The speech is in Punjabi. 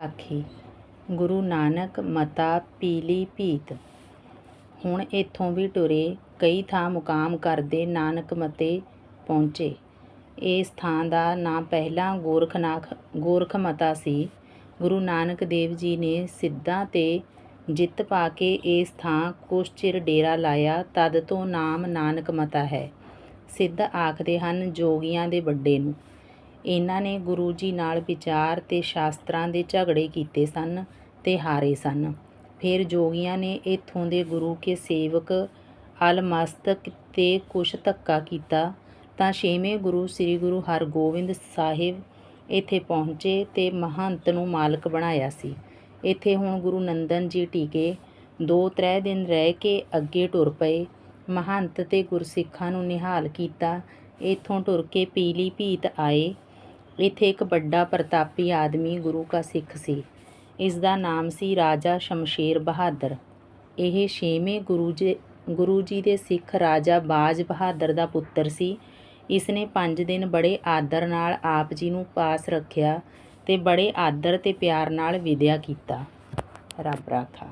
ਆਖੀ, ਗੁਰੂ ਨਾਨਕ ਮਤਾ ਪੀਲੀ ਭੀਤ। ਹੁਣ ਇੱਥੋਂ ਵੀ ਟੁਰੇ ਕਈ ਥਾਂ ਮੁਕਾਮ ਕਰਦੇ ਨਾਨਕ ਮਤੇ ਪਹੁੰਚੇ। ਇਸ ਥਾਂ ਦਾ ਨਾਂ ਪਹਿਲਾਂ ਗੋਰਖਨਾਥ ਗੋਰਖਮਤਾ ਸੀ। ਗੁਰੂ ਨਾਨਕ ਦੇਵ ਜੀ ਨੇ ਸਿੱਧਾਂ ਤੇ ਜਿੱਤ ਪਾ ਕੇ ਇਸ ਥਾਂ ਕੁਛ ਚਿਰ ਡੇਰਾ ਲਾਇਆ। ਤਦ ਤੋਂ ਨਾਮ ਨਾਨਕ ਮਤਾ ਹੈ। ਸਿੱਧ ਆਖਦੇ ਹਨ, ਜੋਗੀਆਂ ਦੇ ਵੱਡੇ ਨੂੰ। ਇਹਨਾਂ ਨੇ ਗੁਰੂ ਜੀ ਨਾਲ ਵਿਚਾਰ ਤੇ ਸ਼ਾਸਤਰਾਂ ਦੇ ਝਗੜੇ ਕੀਤੇ ਸਨ ਤੇ ਹਾਰੇ ਸਨ। ਫਿਰ ਜੋਗੀਆਂ ਨੇ ਇੱਥੋਂ ਦੇ ਗੁਰੂ ਕੇ ਸੇਵਕ ਅਲਮਸਤਕ ਤੇ ਕੁਛ ਧੱਕਾ ਕੀਤਾ ਤਾਂ ਛੇਵੇਂ ਗੁਰੂ ਸ੍ਰੀ ਗੁਰੂ ਹਰਗੋਬਿੰਦ ਸਾਹਿਬ ਇੱਥੇ ਪਹੁੰਚੇ ਤੇ ਮਹੰਤ ਨੂੰ ਮਾਲਕ ਬਣਾਇਆ ਸੀ। ਇੱਥੇ ਹੁਣ ਗੁਰੂ ਨੰਦਨ ਜੀ ਟਿਕੇ। ਦੋ ਤਰੇ ਦਿਨ ਰਹਿ ਕੇ ਅੱਗੇ ਟੁਰ ਪਏ। ਮਹੰਤ ਤੇ ਗੁਰਸਿੱਖਾਂ ਨੂੰ ਨਿਹਾਲ ਕੀਤਾ। ਇੱਥੋਂ ਟੁਰ ਕੇ ਪੀਲੀ ਭੀਤ ਆਏ। ਇੱਥੇ ਇੱਕ ਵੱਡਾ ਪ੍ਰਤਾਪੀ ਆਦਮੀ ਗੁਰੂ ਕਾ ਸਿੱਖ ਸੀ। ਇਸ ਦਾ ਨਾਮ ਸੀ ਰਾਜਾ ਸ਼ਮਸ਼ੇਰ ਬਹਾਦਰ। ਇਹ ਛੇਵੇਂ ਗੁਰੂ ਜੀ ਗੁਰੂ ਜੀ ਦੇ ਸਿੱਖ ਰਾਜਾ ਬਾਜ ਬਹਾਦਰ ਦਾ ਪੁੱਤਰ ਸੀ। ਇਸ ਨੇ 5 ਦਿਨ ਬੜੇ ਆਦਰ ਨਾਲ ਆਪ ਜੀ ਨੂੰ ਪਾਸ ਰੱਖਿਆ ਤੇ ਬੜੇ ਆਦਰ ਤੇ ਪਿਆਰ ਨਾਲ ਵਿਦਿਆ ਕੀਤਾ। ਰੱਬ ਰਾਖਾ।